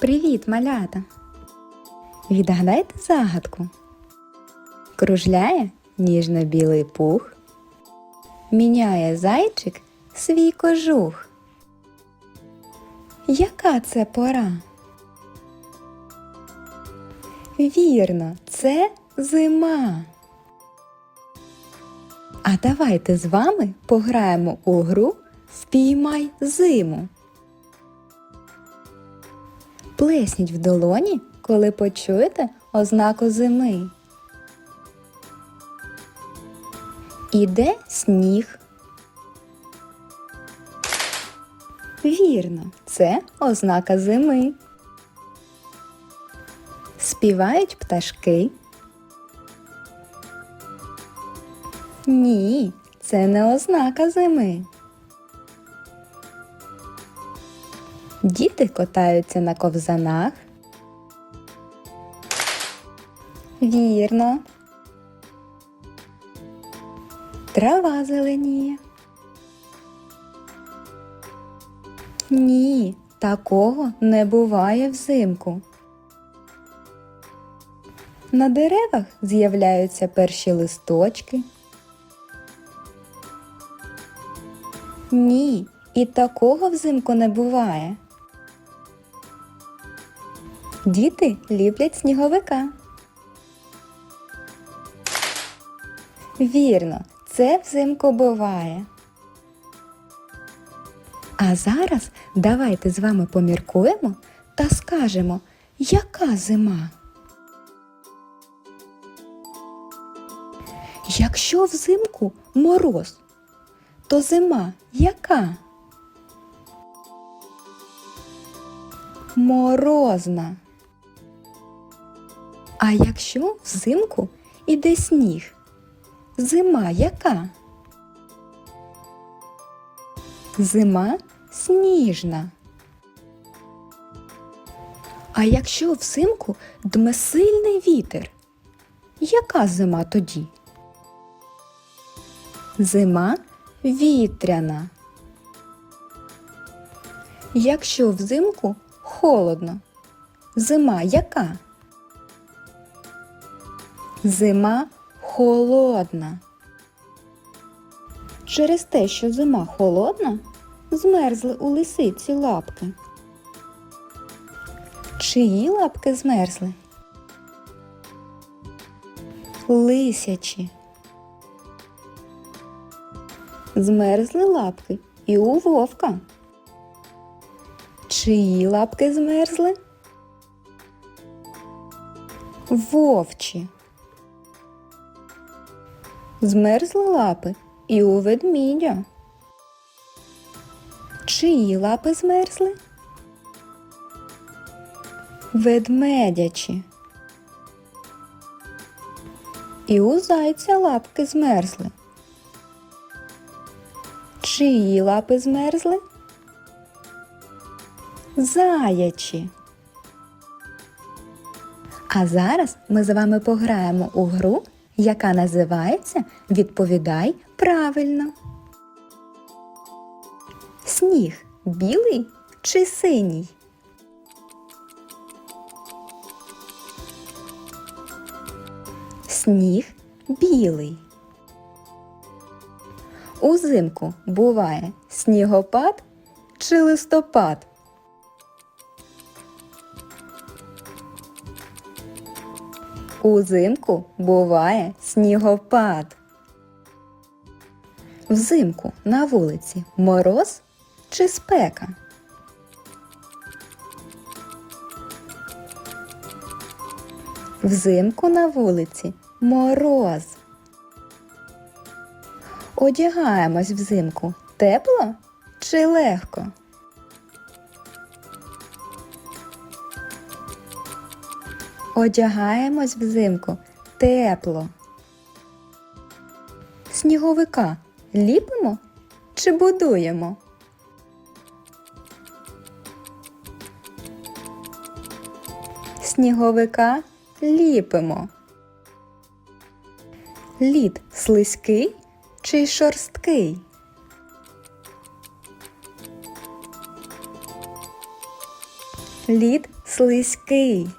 Привіт, малята! Відгадайте загадку. Кружляє ніжно-білий пух, міняє зайчик свій кожух. Яка це пора? Вірно, це зима. А давайте з вами пограємо у гру Спіймай зиму. Плесніть в долоні, коли почуєте ознаку зими. Іде сніг. Вірно, це ознака зими. Співають пташки. Ні, це не ознака зими. Діти катаються на ковзанах. Вірно. Трава зеленіє. Ні, такого не буває взимку. На деревах з'являються перші листочки. Ні, і такого взимку не буває. Діти люблять сніговика. Вірно, це взимку буває. А зараз давайте з вами поміркуємо та скажемо, яка зима. Якщо взимку мороз, то зима яка? Морозна. А якщо взимку іде сніг, зима яка? Зима сніжна. А якщо взимку дме сильний вітер, яка зима тоді? Зима вітряна. Якщо взимку холодно, зима яка? Зима холодна. Через те, що зима холодна, змерзли у лисиці лапки. Чиї лапки змерзли? Лисячі. Змерзли лапки і у вовка. Чиї лапки змерзли? Вовчі. Змерзли лапи і у ведмідя. Чиї лапи змерзли? Ведмедячі. І у зайця лапки змерзли. Чиї лапи змерзли? Заячі. А зараз ми з вами пограємо у гру, яка називається Відповідай правильно. Сніг білий чи синій? Сніг білий. Узимку буває снігопад чи листопад? Узимку буває снігопад. Взимку на вулиці мороз чи спека? Взимку на вулиці мороз. Одягаємось взимку тепло чи легко? Одягаємось взимку тепло. Сніговика ліпимо чи будуємо? Сніговика ліпимо. Лід слизький чи шорсткий? Лід слизький.